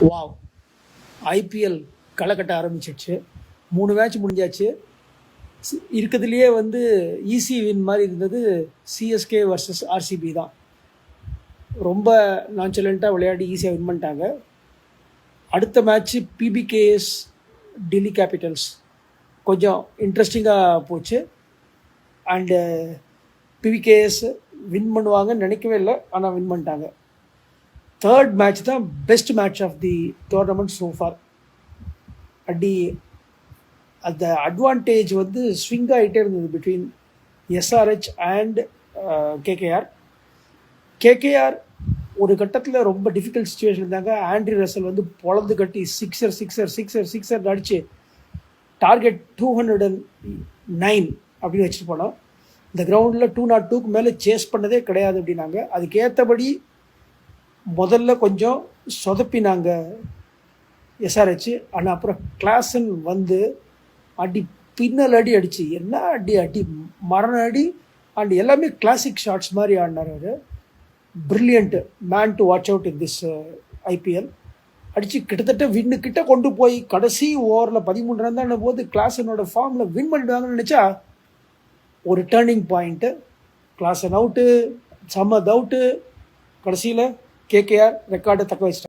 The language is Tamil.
வாவ் ஐபிஎல் களை கட்ட ஆரம்பிச்சிடுச்சு. மூணு மேட்ச் முடிஞ்சாச்சு. இருக்கிறதுலையே வந்து ஈஸி வின் மாதிரி இருந்தது. சிஎஸ்கே வர்சஸ் ஆர்சிபி தான். ரொம்ப நான்சலண்ட்டாக விளையாடி ஈஸியாக வின் பண்ணிட்டாங்க. அடுத்த மேட்ச்சு பிபிகேஎஸ் டெல்லி கேபிட்டல்ஸ் கொஞ்சம் இன்ட்ரெஸ்டிங்காக போச்சு. அண்டு பிபிகேஎஸ் வின் பண்ணுவாங்கன்னு நினைக்கவே இல்லை. ஆனால் வின் பண்ணிட்டாங்க. தேர்ட் மேட்ச் தான் best match of the tournament so far அடி அந்த அட்வான்டேஜ் வந்து ஸ்விங் ஆகிட்டே இருந்தது between SRH and KKR KKR ஒரு கட்டத்தில் ரொம்ப டிஃபிகல்ட் சுச்சுவேஷன் இருந்தாங்க. ஆண்ட்ரி ரசல் வந்து பொழந்து கட்டி சிக்ஸர் சிக்ஸர் சிக்ஸர் சிக்ஸர் அடித்து target two hundred and nine அப்படின்னு வச்சுட்டு போனோம். இந்த கிரவுண்டில் டூ நாட் டூக்கு மேலே சேஸ் பண்ணதே கிடையாது அப்படின்னாங்க. அதுக்கேற்றபடி முதல்ல கொஞ்சம் சொதப்பினாங்க எஸ்ஆர்ஹெச் ஆனால் அப்புறம் கிளாஸன் வந்து அடி பின்னல் அடி அடிச்சு என்ன அடி அடி மரண அடி அண்ட் எல்லாமே கிளாசிக் ஷாட்ஸ் மாதிரி ஆடினார் அவர். Man to watch out in this IPL அடித்து கிட்டத்தட்ட வின்னுக்கிட்ட கொண்டு போய் கடைசி ஓவரில் பதிமூணு ரன் தான் போது கிளாஸனோட ஃபார்மில் வின் பண்ணிடுவாங்கன்னு நினச்சா ஒரு turning point Klaasen out Samad out கடைசியில் కేకేఆర్ రికార్డు తక్కువ ఇష్టం